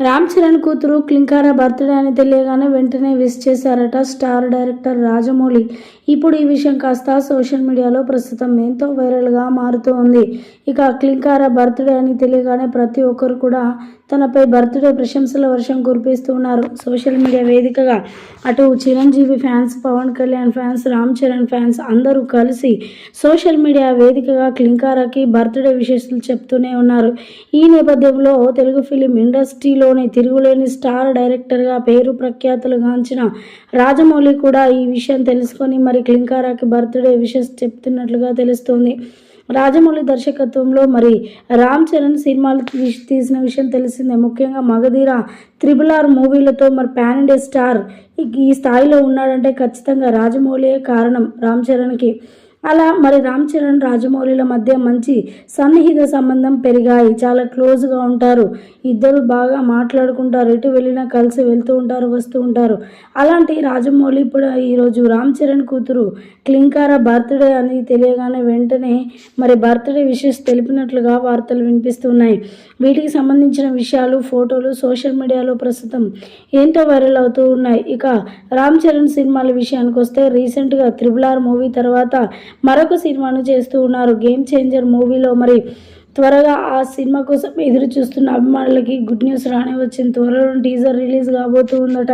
రామ్ చరణ్ కూతురు క్లింకార బర్త్డే అని తెలియగానే వెంటనే విష్ చేశారట స్టార్ డైరెక్టర్ రాజమౌళి. ఇప్పుడు ఈ విషయం కాస్త సోషల్ మీడియాలో ప్రస్తుతం ఎంతో వైరల్గా మారుతూ ఉంది. ఇక క్లింకార బర్త్డే అని తెలియగానే ప్రతి ఒక్కరు కూడా తనపై బర్త్డే ప్రశంసల వర్షం కురిపిస్తూ ఉన్నారు. సోషల్ మీడియా వేదికగా అటు Chiranjeevi fans Pawan Kalyan fans Ram Charan fans అందరూ కలిసి సోషల్ మీడియా వేదికగా క్లింకారాకి బర్త్డే విశేషాలు చెప్తూనే ఉన్నారు. ఈ నేపథ్యంలో తెలుగు ఫిలిం ఇండస్ట్రీలో ఇండస్ట్రీలోని తిరుగులేని స్టార్ డైరెక్టర్గా పేరు ప్రఖ్యాతులు గాంచిన రాజమౌళి కూడా ఈ విషయం తెలుసుకొని మరి క్లింకారాకి బర్త్డే విషెస్ చెప్తున్నట్లుగా తెలుస్తోంది. రాజమౌళి దర్శకత్వంలో మరి రామ్ చరణ్ సినిమాలు తీసిన విషయం తెలిసిందే. ముఖ్యంగా మగధీర త్రిబుల్ ఆర్ మూవీలతో మరి పాన్ ఇండియా స్టార్ ఈ స్థాయిలో ఉన్నాడంటే ఖచ్చితంగా రాజమౌళియే కారణం రామ్ చరణ్కి. అలా మరి రామ్ చరణ్ రాజమౌళిల మధ్య మంచి సన్నిహిత సంబంధం పెరిగాయి. చాలా క్లోజ్గా ఉంటారు. ఇద్దరు బాగా మాట్లాడుకుంటారు. ఎటు వెళ్ళినా కలిసి వెళ్తూ ఉంటారు వస్తూ ఉంటారు. అలాంటి రాజమౌళి ఇప్పుడు ఈరోజు రామ్ చరణ్ కూతురు క్లింకార బర్త్డే అని తెలియగానే వెంటనే మరి బర్త్డే విషెస్ తెలిపినట్లుగా వార్తలు వినిపిస్తున్నాయి. వీటికి సంబంధించిన విషయాలు ఫోటోలు సోషల్ మీడియాలో ప్రస్తుతం ఏంటో వైరల్ అవుతూ ఉన్నాయి. ఇక రామ్ చరణ్ సినిమాల విషయానికి వస్తే రీసెంట్గా త్రిబుల్ ఆర్ మూవీ తర్వాత మరొక సినిమాను చేస్తూ ఉన్నారు. గేమ్ చేంజర్ మూవీలో మరి త్వరగా ఆ సినిమా కోసం ఎదురు చూస్తున్న అభిమానులకి గుడ్ న్యూస్ రానే వచ్చింది. త్వరలో టీజర్ రిలీజ్ కాబోతూ ఉందట.